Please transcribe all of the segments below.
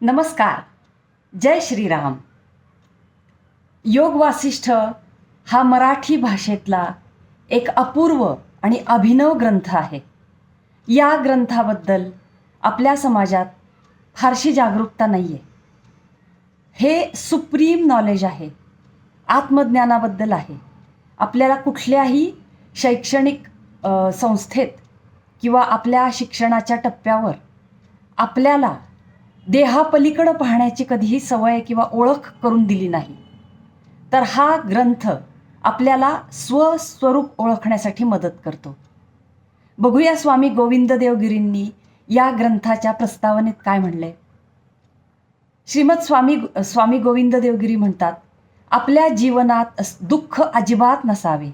नमस्कार. जय श्रीराम. योग वासिष्ठ हा मराठी भाषेतला एक अपूर्व आणि अभिनव ग्रंथ आहे. या ग्रंथाबद्दल आपल्या समाजात फारशी जागरूकता नाही आहे हे सुप्रीम नॉलेज आहे. आत्मज्ञानाबद्दल आहे. आपल्याला कुठल्याही शैक्षणिक संस्थेत किंवा आपल्या शिक्षणाच्या टप्प्यावर आपल्याला देहापलीकडं पाहण्याची कधीही सवय किंवा ओळख करून दिली नाही. तर हा ग्रंथ आपल्याला स्वस्वरूप ओळखण्यासाठी मदत करतो. बघूया स्वामी गोविंद देवगिरींनी या ग्रंथाच्या प्रस्तावनेत काय म्हणले श्रीमद स्वामी स्वामी गोविंद देवगिरी म्हणतात आपल्या जीवनात दुःख अजिबात नसावे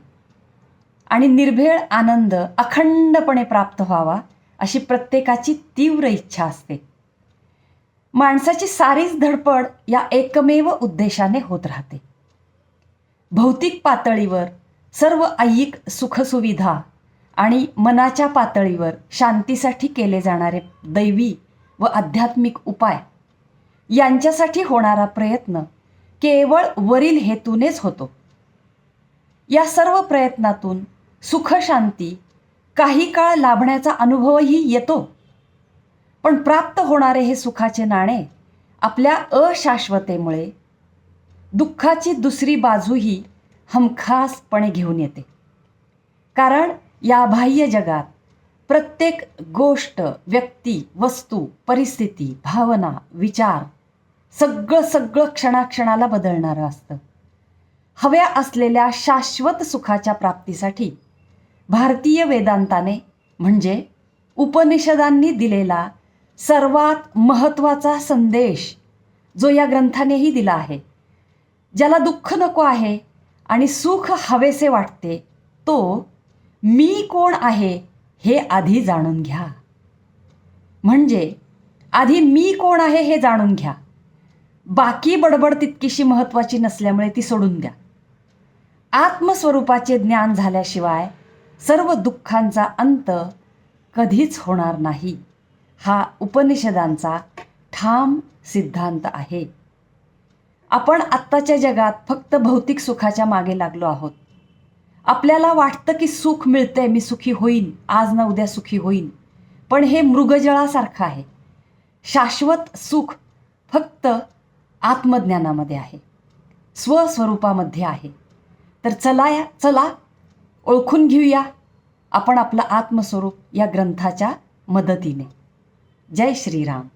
आणि निर्भेळ आनंद अखंडपणे प्राप्त व्हावा अशी प्रत्येकाची तीव्र इच्छा असते. माणसाची सारीच धडपड या एकमेव उद्देशाने होत राहते. भौतिक पातळीवर सर्व ऐहिक सुखसुविधा आणि मनाच्या पातळीवर शांतीसाठी केले जाणारे दैवी व आध्यात्मिक उपाय यांच्यासाठी होणारा प्रयत्न केवळ वरील हेतूनेच होतो. या सर्व प्रयत्नातून सुखशांती काही काळ लाभण्याचा अनुभवही येतो. पण प्राप्त होणारे हे सुखाचे नाणे आपल्या अशाश्वतेमुळे दुःखाची दुसरी बाजूही हमखासपणे घेऊन येते. कारण या बाह्य जगात प्रत्येक गोष्ट व्यक्ती वस्तू परिस्थिती भावना विचार सगळं सगळं क्षणाक्षणाला बदलणारं असतं. हव्या असलेल्या शाश्वत सुखाच्या प्राप्तीसाठी भारतीय वेदांताने म्हणजे उपनिषदांनी दिलेला सर्वात महत्त्वाचा संदेश जो या ग्रंथानेही दिला आहे. ज्याला दुःख नको आहे आणि सुख हवेसे वाटते तो मी कोण आहे हे आधी जाणून घ्या. म्हणजे आधी मी कोण आहे हे जाणून घ्या. बाकी बडबड तितकीशी महत्त्वाची नसल्यामुळे ती सोडून द्या. आत्मस्वरूपाचे ज्ञान झाल्याशिवाय सर्व दुःखांचा अंत कधीच होणार नाही. हा उपनिषदांचा ठाम सिद्धांत आहे. आपण आत्ताच्या जगात फक्त भौतिक सुखाच्या मागे लागलो आहोत. आपल्याला वाटतं की सुख मिळतंय मी सुखी होईन आज ना उद्या सुखी होईन. पण हे मृगजळासारखं आहे. शाश्वत सुख फक्त आत्मज्ञानामध्ये आहे. स्वस्वरूपामध्ये आहे. तर चला या चला ओळखून घेऊया आपण आपलं आत्मस्वरूप या ग्रंथाच्या मदतीने. जय श्रीराम.